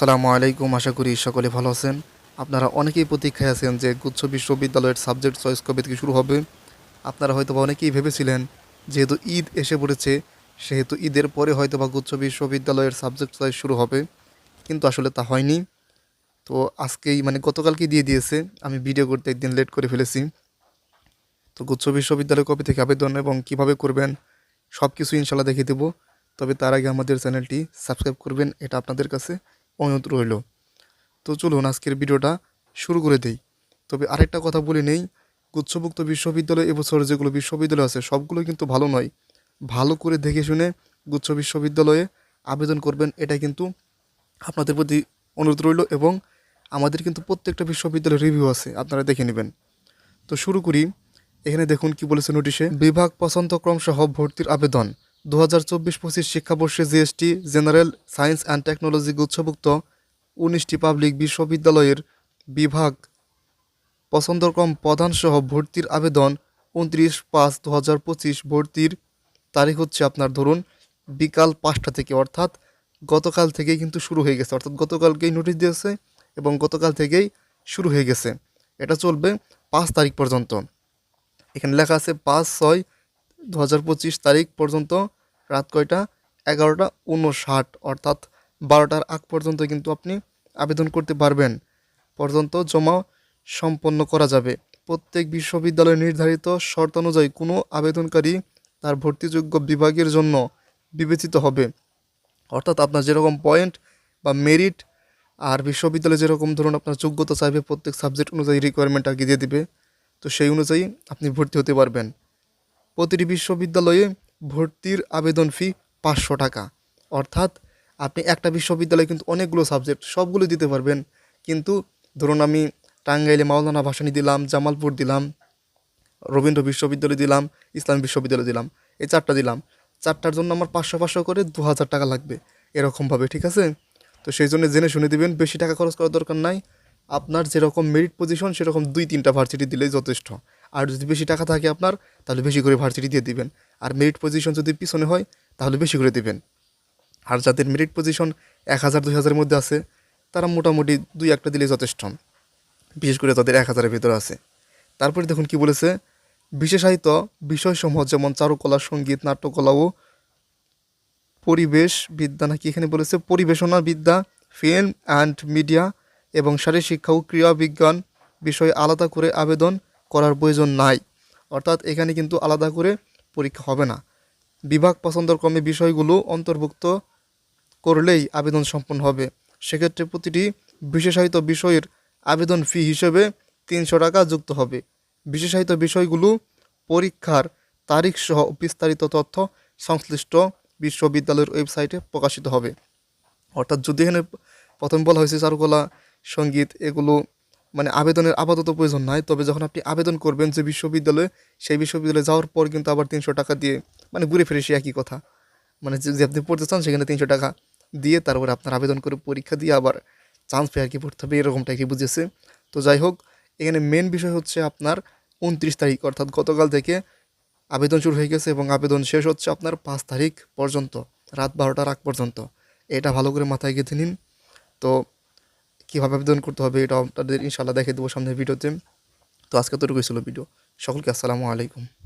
আসসালামু আলাইকুম, আশা করি সকলে ভালো আছেন। আপনারা অনেকেই প্রতীক্ষায় আছেন যে গুচ্ছ বিশ্ববিদ্যালয়ের সাবজেক্ট চয়েস কবে থেকে শুরু হবে। আপনারা হয়তো বা অনেকেই ভেবেছিলেন, যেহেতু ঈদ এসে পড়েছে, সেহেতু ঈদের পরে হয়তো বা গুচ্ছ বিশ্ববিদ্যালয়ের সাবজেক্ট চয়েস শুরু হবে। কিন্তু আসলে তা হয়নি। তো আজকেই মানে গতকালকেই দিয়ে দিয়েছে। আমি ভিডিও করতে একদিন লেট করে ফেলেছি। তো গুচ্ছ বিশ্ববিদ্যালয় কবে থেকে আবেদন এবং কীভাবে করবেন সব কিছু ইনশাল্লাহ দেখিয়ে দেবো। তবে তার আগে আমাদের চ্যানেলটি সাবস্ক্রাইব করবেন, এটা আপনাদের কাছে অনুরোধ রইল। তো চলুন আজকের ভিডিওটা শুরু করে দেই। তবে আরেকটা কথা বলে নেই, গুচ্ছভুক্ত বিশ্ববিদ্যালয় এবছর যেগুলো বিশ্ববিদ্যালয় আছে সবগুলো কিন্তু ভালো নয়। ভালো করে দেখে শুনে গুচ্ছ বিশ্ববিদ্যালয়ে আবেদন করবেন এটা কিন্তু আপনাদের প্রতি অনুরোধ রইল এবং আমাদের কিন্তু প্রত্যেকটা বিশ্ববিদ্যালয়ের রিভিউ আছে, আপনারা দেখে নেবেন। তো শুরু করি। এখানে দেখুন কি বলেছে নোটিশে। বিভাগ পছন্দ ক্রম সহ ভর্তির আবেদন। দু হাজার চব্বিশ পঁচিশ শিক্ষাবর্ষে GST, general science and technology গুচ্ছভুক্ত উনিশটি পাবলিক বিশ্ববিদ্যালয়ের বিভাগ। পছন্দক্রম প্রধানসহ ভর্তির আবেদন উনত্রিশ পাঁচ দু হাজার পঁচিশ ভর্তির তারিখ হচ্ছে আপনার ধরুন বিকাল পাঁচটা থেকে, অর্থাৎ গতকাল থেকেই কিন্তু শুরু হয়ে গেছে, অর্থাৎ গতকালকেই নোটিশ দিয়েছে এবং গতকাল থেকেই শুরু হয়ে গেছে। এটা চলবে পাঁচ তারিখ পর্যন্ত। এখানে লেখা আছে পাঁচ, ছয় দু হাজার পঁচিশ তারিখ পর্যন্ত রাত কয়টা? এগারোটা উনষাট অর্থাৎ বারোটার আগ পর্যন্ত কিন্তু আপনি আবেদন করতে পারবেন। পর্যন্ত জমা সম্পন্ন করা যাবে। প্রত্যেক বিশ্ববিদ্যালয়ে নির্ধারিত শর্ত অনুযায়ী কোনো আবেদনকারী তার ভর্তিযোগ্য বিভাগের জন্য বিবেচিত হবে। অর্থাৎ আপনার যেরকম পয়েন্ট বা মেরিট, আর বিশ্ববিদ্যালয়ে যেরকম ধরুন আপনার যোগ্যতা চাইবে, প্রত্যেক সাবজেক্ট অনুযায়ী রিকোয়ারমেন্ট আগে দিয়ে দিবে, তো সেই অনুযায়ী আপনি ভর্তি হতে পারবেন। প্রতিটি বিশ্ববিদ্যালয়ে ভর্তির আবেদন ফি পাঁচশো টাকা। অর্থাৎ আপনি একটা বিশ্ববিদ্যালয়ে কিন্তু অনেকগুলো সাবজেক্ট, সবগুলো দিতে পারবেন। কিন্তু ধরুন আমি টাঙ্গাইলে মাওলানা ভাসানী দিলাম, জামালপুর দিলাম, রবীন্দ্র বিশ্ববিদ্যালয় দিলাম, ইসলাম বিশ্ববিদ্যালয় দিলাম, এই চারটা দিলাম। চারটার জন্য আমার পাঁচশো পাঁচশো করে দু হাজার টাকা লাগবে এরকমভাবে, ঠিক আছে? তো সেই জন্য জেনে শুনে দিবেন, বেশি টাকা খরচ করার দরকার নাই। আপনার যেরকম মেরিট পজিশন সেরকম দুই তিনটা ভার্সিটি দিলেই যথেষ্ট। আর যদি বেশি টাকা থাকে আপনার, তাহলে বেশি করে ভার্সিটি দিয়ে দিবেন। আর মেরিট পজিশন যদি পিছনে হয়, তাহলে বেশি করে দিবেন। আর যাদের মেরিট পজিশন এক হাজার, দুই হাজারের মধ্যে আছে, তারা মোটামুটি দুই একটা দিলেই যথেষ্ট। বিশেষ করে তাদের এক হাজারের ভিতরে আছে। তারপরে দেখুন কি বলেছে, বিশেষায়িত বিষয়সমূহ যেমন চারুকলা, সংগীত, নাট্যকলা ও পরিবেশ বিদ্যা নাকি এখানে বলেছে, পরিবেশনা বিদ্যা ফিল্ম অ্যান্ড মিডিয়া এবং শারীরিক শিক্ষা ও ক্রীড়া বিজ্ঞান বিষয়ে আলাদা করে আবেদন করার প্রয়োজন নাই। অর্থাৎ এখানে কিন্তু আলাদা করে পরীক্ষা হবে না। বিভাগ পছন্দের ক্রমে বিষয়গুলো অন্তর্ভুক্ত করলেই আবেদন সম্পন্ন হবে। সেক্ষেত্রে প্রতিটি বিশেষায়িত বিষয়ের আবেদন ফি হিসেবে তিনশো টাকা যুক্ত হবে। বিশেষায়িত বিষয়গুলো পরীক্ষার তারিখ সহ বিস্তারিত তথ্য সংশ্লিষ্ট বিশ্ববিদ্যালয়ের ওয়েবসাইটে প্রকাশিত হবে। অর্থাৎ যদি এখানে প্রথম বলা হয়েছে চারুকলা, সংগীত, এগুলো মানে আবেদনের আপাতত প্রয়োজন নাই। তবে যখন আপনি আবেদন করবেন যে বিশ্ববিদ্যালয়ে, সেই বিশ্ববিদ্যালয়ে যাওয়ার পর কিন্তু আবার তিনশো টাকা দিয়ে মানে ঘুরে ফিরে সে একই কথা। মানে যে আপনি পড়তে চান সেখানে তিনশো টাকা দিয়ে তারপরে আপনার আবেদন করে পরীক্ষা দিয়ে আবার চান্স পেয়ে আর কি পড়তে হবে এরকমটা কি বুঝেছে? তো যাই হোক, এখানে মেন বিষয় হচ্ছে আপনার উনত্রিশ তারিখ, অর্থাৎ গতকাল থেকে আবেদন শুরু হয়ে গেছে এবং আবেদন শেষ হচ্ছে আপনার পাঁচ তারিখ পর্যন্ত, রাত বারোটার আগ পর্যন্ত। এটা ভালো করে মাথায় গেঁথে নিন। তো কীভাবে আবেদন করতে হবে এটা আপনাদের ইনশাল্লাহ দেখে দেবো সামনের ভিডিওতে। তো আজকে তো ছিল ভিডিও। সকলকে আসসালামু আলাইকুম।